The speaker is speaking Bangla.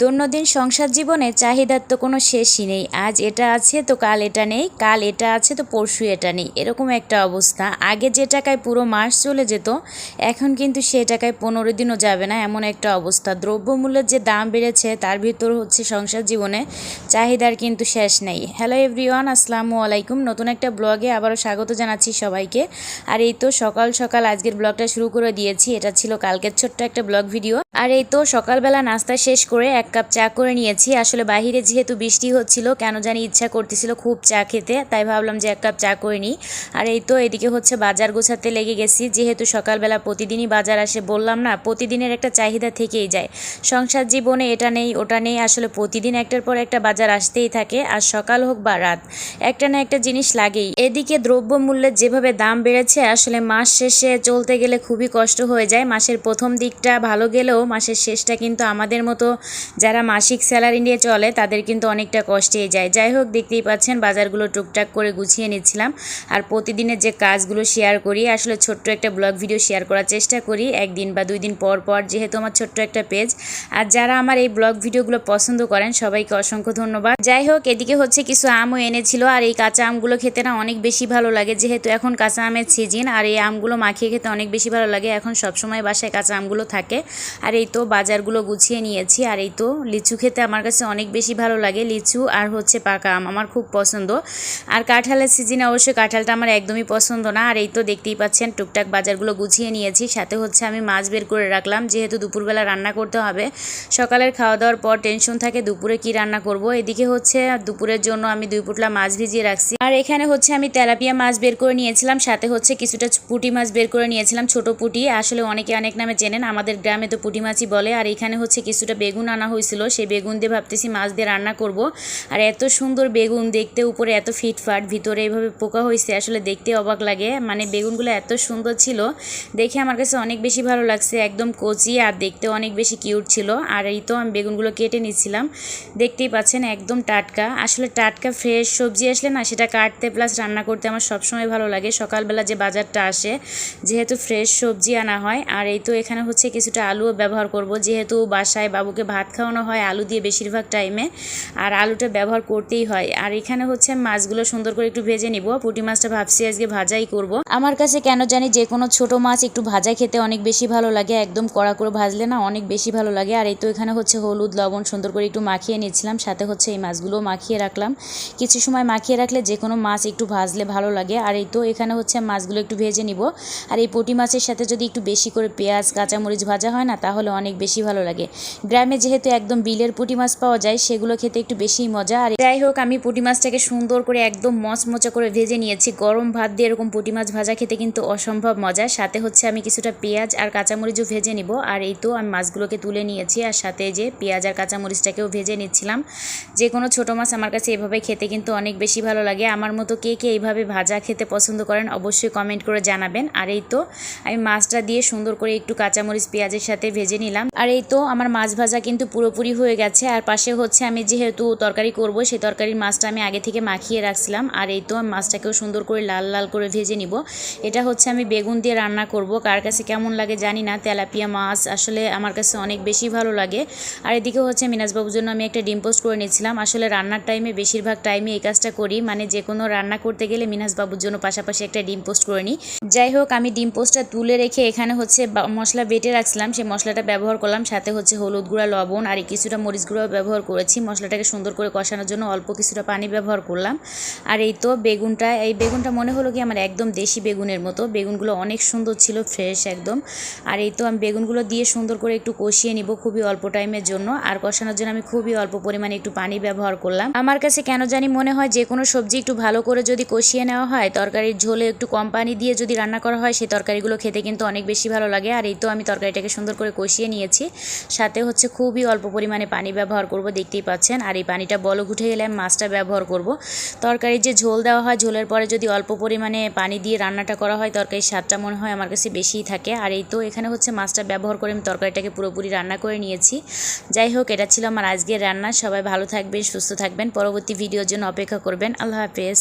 দৈনন্দিন সংসার জীবনে চাহিদার তো কোনো শেষই নেই। আজ এটা আছে, তো কাল এটা নেই। কাল এটা আছে, তো পরশু এটা নেই। এরকম একটা অবস্থা। আগে যে টাকায় পুরো মাস চলে যেত, এখন কিন্তু সে টাকায় পনেরো দিনও যাবে না। এমন একটা অবস্থা। দ্রব্যমূল্যের যে দাম বেড়েছে, তার ভিতর হচ্ছে সংসার জীবনে চাহিদার কিন্তু শেষ নেই। হ্যালো এভরিওয়ান আসসালামু আলাইকুম। নতুন একটা ব্লগে আবারও স্বাগত জানাচ্ছি সবাইকে। আর এই তো সকাল সকাল আজকের ব্লগটা শুরু করে দিয়েছি। এটা ছিল কালকের ছোট্ট একটা ব্লগ ভিডিও। আর এই তো সকালবেলা নাস্তা শেষ করে এক কাপ চা করে নিয়েছি। আসলে বাহিরে যেহেতু বৃষ্টি হচ্ছিল, কেন জানি ইচ্ছা করতেছিল খুব চা খেতে, তাই ভাবলাম যে এক কাপ চা করে নিই। আর এই তো এদিকে হচ্ছে বাজার গোছাতে লেগে গেছি। যেহেতু সকালবেলা প্রতিদিনই বাজার আসে, বললাম না, প্রতিদিনের একটা চাহিদা থেকেই যায়। সংসার জীবনে এটা নেই, ওটা নেই, আসলে প্রতিদিন একটার পর একটা বাজার আসতেই থাকে, আর সকাল হোক বা রাত, একটা না একটা জিনিস লাগেই। এদিকে দ্রব্যমূল্যের যেভাবে দাম বেড়েছে, আসলে মাস শেষে চলতে গেলে খুবই কষ্ট হয়ে যায়। মাসের প্রথম দিকটা ভালো গেলেও, মাসের শেষটা কিন্তু আমাদের মতো যারা মাসিক স্যালারি নিয়ে চলে, তাদের কিন্তু অনেকটা কষ্টেই যায়। যাই হোক, দেখতেই পাচ্ছেন বাজারগুলো টুকটাক করে গুছিয়ে নিচ্ছিলাম। আর প্রতিদিনের যে কাজগুলো শেয়ার করি, আসলে ছোট্ট একটা ব্লগ ভিডিও শেয়ার করার চেষ্টা করি। একদিন বা দুই দিন পর পর যেহেতু আমার ছোট্ট একটা পেজ আর যারা আমার এই ব্লগ ভিডিওগুলো পছন্দ করেন, সবাইকে অসংখ্য ধন্যবাদ। যাই হোক, এদিকে হচ্ছে কিছু আমও এনেছিল। আর এই কাঁচা আমগুলো খেতে না অনেক বেশি ভালো লাগে। যেহেতু এখন কাঁচা আমের সিজন আর এই আমগুলো মাখিয়ে খেতে অনেক বেশি ভালো লাগে। এখন সবসময় বাসায় কাঁচা আমগুলো থাকে। আর এই তো বাজারগুলো গুছিয়ে নিয়েছি। আর এই তো লিচু খেতে আমার কাছে অনেক বেশি ভালো লাগে, লিচু আর হচ্ছে পাকা আম আমার খুব পছন্দ। আর কাঁঠালের সিজনে অবশ্যই কাঁঠালটা আমার একদমই পছন্দ না, আর এই তো দেখতেই পাচ্ছেন টুকটাক বাজারগুলো গুছিয়ে নিয়েছি, সাথে হচ্ছে আমি মাছ বের করে রাখলাম, যেহেতু দুপুরবেলা রান্না করতে হবে। সকালের খাওয়া দাওয়ার পর টেনশন থাকে দুপুরে কি রান্না করব, এদিকে হচ্ছে দুপুরের জন্য আমি দুই পুটলা মাছ ভিজিয়ে রাখছি। আর এখানে হচ্ছে আমি তেলাপিয়া মাছ বের করে নিয়েছিলাম, সাথে হচ্ছে কিছুটা পুঁটি মাছ বের করে নিয়েছিলাম, ছোট পুঁটি, আসলে অনেকে অনেক নামে চেনেন, আমাদের গ্রামে তো পুঁটি মাছই বলে, আর এখানে হচ্ছে কিছুটা বেগুন আনা হয়েছিল, সেই বেগুন দিয়ে ভাবতেছি মাছ দিয়ে রান্না করব। আর এত সুন্দর বেগুন দেখতে, উপরে এত ফিটফাট, ভিতরে এইভাবে পোকা হয়েছে, আসলে দেখতে অবাক লাগে। মানে বেগুনগুলো এত সুন্দর ছিল, দেখে আমার কাছে অনেক বেশি ভালো লাগছে, একদম কচি আর দেখতে অনেক বেশি কিউট ছিল। আর এই তো আমি বেগুনগুলো কেটে নিচ্ছিলাম, দেখতেই পাচ্ছেন একদম টাটকা। আসলে টাটকা ফ্রেশ সবজি আসলে না, সেটা কাটতে প্লাস রান্না করতে আমার সবসময় ভালো লাগে। সকালবেলা যে বাজারটা আসে, যেহেতু ফ্রেশ সবজি আনা হয়, আর এই তো এখানে হচ্ছে কিছুটা আলুও ব্যবহার করব। যেহেতু বাসায় বাবুকে ভাত খাওয়ানো হয় আলু দিয়ে বেশিরভাগ টাইমে আর আলুটা ব্যবহার করতেই হয়। আর এখানে হচ্ছে মাছগুলো সুন্দর করে একটু ভেজে নিব। পুঁটি মাছটা ভাবছি আজকে ভাজাই করব। আমার কাছে কেন জানি যে কোনো ছোট মাছ একটু ভাজা খেতে অনেক বেশি ভালো লাগে। একদম কড়া করে ভাজলে না অনেক বেশি ভালো লাগে। আর এই তো এখানে হচ্ছে হলুদ, লবণ সুন্দর করে একটু মাখিয়ে নিয়েছিলাম। সাথে হচ্ছে এই মাছগুলো মাখিয়ে রাখলাম। কিছু সময় মাখিয়ে রাখলে যে কোনো মাছ একটু ভাজলে ভালো লাগে। আর এই তো এখানে হচ্ছে মাছগুলো একটু ভেজে নিব। আর এই পুঁটি মাছের সাথে যদি একটু বেশি করে পেঁয়াজ, কাঁচামরিচ ভাজা হয় না, তাহলে অনেক বেশি ভালো লাগে। গ্রামে যেহেতু একদম বিলের পুঁটি মাছ পাওয়া যায়, সেগুলো খেতে একটু বেশিই মজা। আর যাই হোক, আমি পুঁটি মাছটাকে সুন্দর করে একদম মচমচা করে ভেজে নিয়েছি। গরম ভাত দিয়ে এরকম পুঁটি মাছ ভাজা খেতে কিন্তু অসম্ভব মজা। সাথে হচ্ছে আমি কিছুটা পেঁয়াজ আর কাঁচামরিচও ভেজে নিব। আর এই তো আমি মাছগুলোকে তুলে নিয়েছি। আর সাথে যে পেঁয়াজ আর কাঁচামরিচটাকেও ভেজে নিচ্ছিলাম। যে কোনো ছোটো মাছ আমার কাছে এভাবে খেতে কিন্তু অনেক বেশি ভালো লাগে। আমার মতো কে কে এইভাবে ভাজা খেতে পছন্দ করেন অবশ্যই কমেন্ট করে জানাবেন। আর এই তো আমি মাছটা দিয়ে সুন্দর করে একটু কাঁচামরিচ পেঁয়াজের সাথে ভেজে নিলাম। আর এই তো আমার মাছ ভাজা কিন্তু পুরোপুরি হয়ে গেছে। আর পাশে হচ্ছে আমি যেহেতু তরকারি করব সেই তরকারির মাছটা আমি আগে থেকে মাখিয়ে রাখছিলাম। আর এই তো মাছটাকেও সুন্দর করে লাল লাল করে ভেজে নিব। এটা হচ্ছে আমি বেগুন দিয়ে রান্না করব। কার কাছে কেমন লাগে জানি না। তেলাপিয়া মাছ আসলে আমার কাছে অনেক বেশি ভালো লাগে। আর এদিকে হচ্ছে মিনাজবাবুর জন্য আমি একটা ডিম পোস্ট করে নিয়েছিলাম। আসলে রান্নার টাইমে বেশিরভাগ টাইমে এই কাজটা করি। মানে যে কোনো রান্না করতে গেলে মিনাজবাবুর জন্য পাশাপাশি একটা ডিম পোস্ট করে নিই। যাই হোক, আমি ডিম পোস্টটা তুলে রেখে এখানে হচ্ছে মশলা বেটে রাখছিলাম। সেই মশলাটা ব্যবহার করলাম। সাথে হচ্ছে হলুদ গুঁড়া, লবণ আর কিছুটা মরিচ গুঁড়াও ব্যবহার করেছি। মশলাটাকে সুন্দর করে কষানোর জন্য অল্প কিছুটা পানি ব্যবহার করলাম। আর এই তো বেগুনটা, এই বেগুনটা মনে হলো কি আমার একদম দেশি বেগুনের মতো। বেগুনগুলো অনেক সুন্দর ছিল, ফ্রেশ একদম। আর এই তো আমি বেগুনগুলো দিয়ে সুন্দর করে একটু কষিয়ে নিব খুবই অল্প টাইমের জন্য। আর কষানোর জন্য আমি খুবই অল্প পরিমাণে একটু পানি ব্যবহার করলাম। আমার কাছে কেন জানি মনে হয় যে কোনো সবজি একটু ভালো করে যদি কষিয়ে নেওয়া হয়, তরকারির ঝোলে একটু কম পানি দিয়ে যদি রান্না করা হয় সেই তরকারিগুলো খেতে কিন্তু অনেক বেশি ভালো লাগে। আর এই তো আমি তরকারিটাকে সুন্দর করে কষিয়ে নিয়েছি। সাথে হচ্ছে খুবই অল্প পরিমাণে পানি ব্যবহার করব, দেখতেই পাচ্ছেন। আর এই পানিটা বলক উঠে গেলে আমি মাছটা ব্যবহার করব। তরকারির যে ঝোল দেওয়া হয়, ঝোলের পরে যদি অল্প পরিমাণে পানি দিয়ে রান্নাটা করা হয়, তরকারির স্বাদটা মনে হয় আমার কাছে বেশিই থাকে। আর এই তো এখানে হচ্ছে মাছটা ব্যবহার করে আমি তরকারিটাকে পুরোপুরি রান্না করে নিয়েছি। যাই হোক, এটা ছিল আমার আজকের রান্না। সবাই ভালো থাকবেন, সুস্থ থাকবেন। পরবর্তী ভিডিওর জন্য অপেক্ষা করবেন। আল্লাহ হাফেজ।